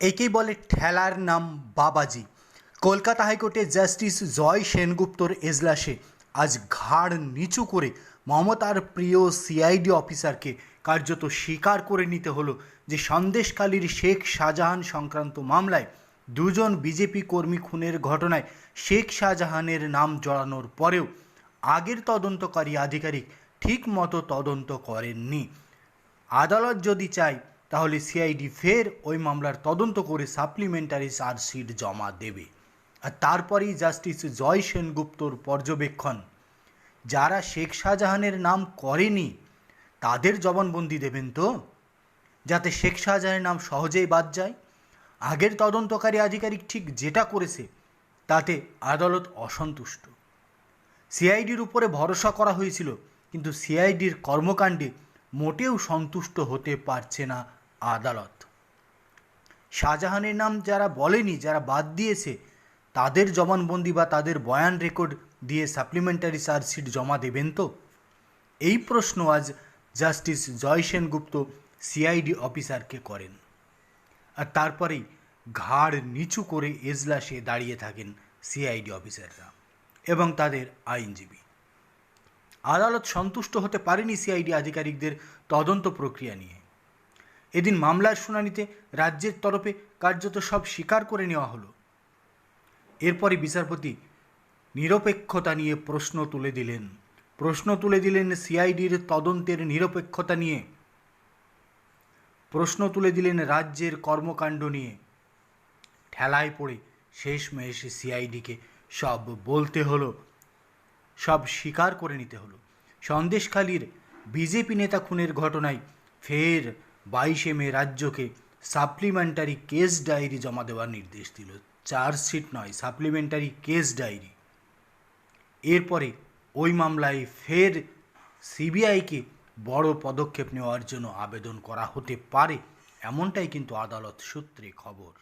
একেই বলে ঠেলার নাম বাবাজি। কলকাতা হাইকোর্টে জাস্টিস জয় সেনগুপ্তর এজলাসে আজ ঘাড় নিচু করে মমতার প্রিয় সিআইডি অফিসারকে কার্যত স্বীকার করে নিতে হলো যে সন্দেশকালীর শেখ শাহজাহান সংক্রান্ত মামলায় দুজন বিজেপি কর্মী খুনের ঘটনায় শেখ শাহজাহানের নাম জড়ানোর পরেও আগের তদন্তকারী আধিকারিক ঠিক মতো তদন্ত করেননি। আদালত যদি চায় তাহলে সিআইডি ফের ওই মামলার তদন্ত করে সাপ্লিমেন্টারি চার্জশিট জমা দেবে। আর তারপরেই জাস্টিস জয় সেনগুপ্তর পর্যবেক্ষণ। যারা শেখ শাহজাহানের নাম করেনি, তাদের জবানবন্দি দেবেন তো? যাতে শেখ শাহজাহানের নাম সহজেই বাদ যায়। আগের তদন্তকারী আধিকারিক ঠিক যেটা করেছে, তাতে আদালত অসন্তুষ্ট। সিআইডির উপরে ভরসা করা হয়েছিল, কিন্তু সিআইডির কর্মকাণ্ডে মোটেও সন্তুষ্ট হতে পারছে না আদালত। শাহজাহানের নাম যারা বলেনি, যারা বাদ দিয়েছে, তাদের জবানবন্দি বা তাদের বয়ান রেকর্ড দিয়ে সাপ্লিমেন্টারি চার্জশিট জমা দেবেন তো? এই প্রশ্ন আজ জাস্টিস জয় সেনগুপ্ত সিআইডি অফিসারকে করেন। আর তারপরেই ঘাড় নিচু করে এজলাসে দাঁড়িয়ে থাকেন সিআইডি অফিসাররা এবং তাদের আইনজীবী। আদালত সন্তুষ্ট হতে পারেনি সিআইডি আধিকারিকদের তদন্ত প্রক্রিয়া নিয়ে। এদিন মামলার শুনানিতে রাজ্যের তরফে কার্যত সব স্বীকার করে নেওয়া হলো। এরপরই বিচারপতি নিরপেক্ষতা নিয়ে প্রশ্ন তুলে দিলেন। প্রশ্ন তুলে দিলেন সিআইডির তদন্তের নিরপেক্ষতা নিয়ে। প্রশ্ন তুলে দিলেন রাজ্যের কর্মকাণ্ড নিয়ে। ঠেলায় পড়ে শেষমেশ সিআইডিকে সব বলতে হলো, সব স্বীকার করে নিতে হলো। সন্দেশখালীর বিজেপি নেতা খুনের ঘটনায় ফের বাইশে মে রাজ্যকে সাপ্লিমেন্টারি কেস ডায়েরি জমা দেওয়ার নির্দেশ দিল। চার্জশিট নয়, সাপ্লিমেন্টারি কেস ডায়েরি। এরপরে ওই মামলায় ফের সিবিআইকে বড় পদক্ষেপ নেওয়ার জন্য আবেদন করা হতে পারে, এমনটাই কিন্তু আদালত সূত্রে খবর।